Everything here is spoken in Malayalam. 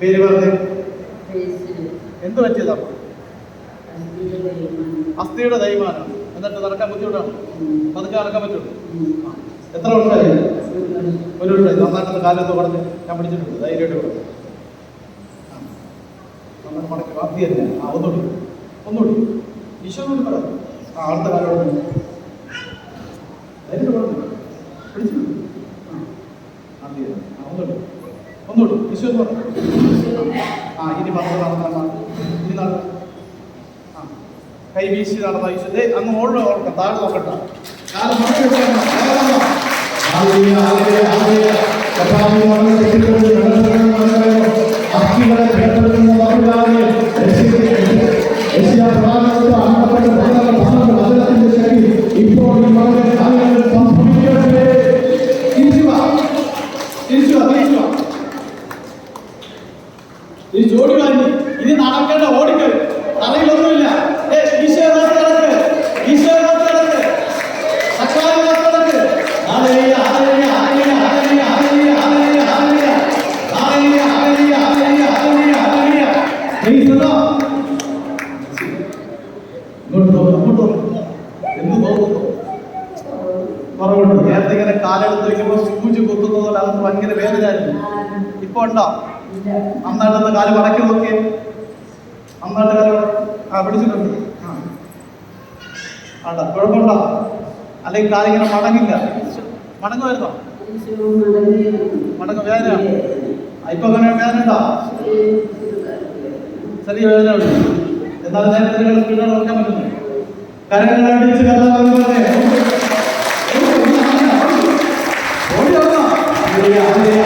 പേര് പറഞ്ഞേ. എന്ത് പറ്റിയതാ? അസ്ഥിയുടെ തൈമാനം എന്നിട്ട് നടക്കാൻ ബുദ്ധിമുട്ടാണ്? പതുക്കെ നടക്കാൻ പറ്റുള്ളൂ. എത്ര വർഷമായി? ഒരു വർഷമായി. നന്നായിട്ട് കാലത്ത് പറഞ്ഞ് ഞാൻ പിടിച്ചിട്ടുണ്ട്. ധൈര്യമായിട്ട് പറഞ്ഞു. നന്നായിട്ട് മടക്കി. വാർത്തയല്ല ആ ഒന്നുകൂടി. ഒന്നുകൂടി. ഈശോ പറഞ്ഞു അടുത്ത കാലഘട്ടം പിടിച്ചു. ഒന്നുള്ളൂ ഒന്നുള്ളൂ വിശ്വ ആ ഇനി പറഞ്ഞു നടത്താൻ ആ കൈ വീശി നടന്ന വിശ്വത്തെ അങ്ങ് ഓടുക ഓർക്കാം താഴെ നോക്കണ്ട കാലം മറന്നു കിട്ടാൻ ഈ ജോഡി വാങ്ങി. ഇനി നടക്കേണ്ട ഓടിക്ക് തലയിലൊന്നുമില്ല. കുറവുണ്ട് നേരത്തെ ഇങ്ങനെ കാലെടുത്ത് വെക്കുമ്പോൾ സൂചി കുത്തുന്നത് പോലെ ഭയങ്കര വേദനയായിരുന്നു ഇപ്പൊ ഉണ്ടോ? നന്നായിട്ടൊന്ന് കാൽ മടക്കി നോക്കിയേ. നന്നായിട്ട് കാൽ ആ പിടിച്ചിട്ടുണ്ട്. ആണ്ടാ കുഴപ്പമുണ്ടോ അല്ലെങ്കിൽ കാലിങ്ങനെ മടങ്ങില്ല. മടങ്ങുമായിരുന്നോ? മടങ്ങും. വേദന? ഇപ്പൊ അങ്ങനെ വേദന ഉണ്ടോ? ചെറിയ വേദന ഉണ്ട് എന്നാലും നേരത്തെ നിങ്ങൾ സ്പീഡ് നോക്കാൻ പറ്റുന്നു. കരങ്ങൾ അടിച്ച് ഹല്ലേലൂയ,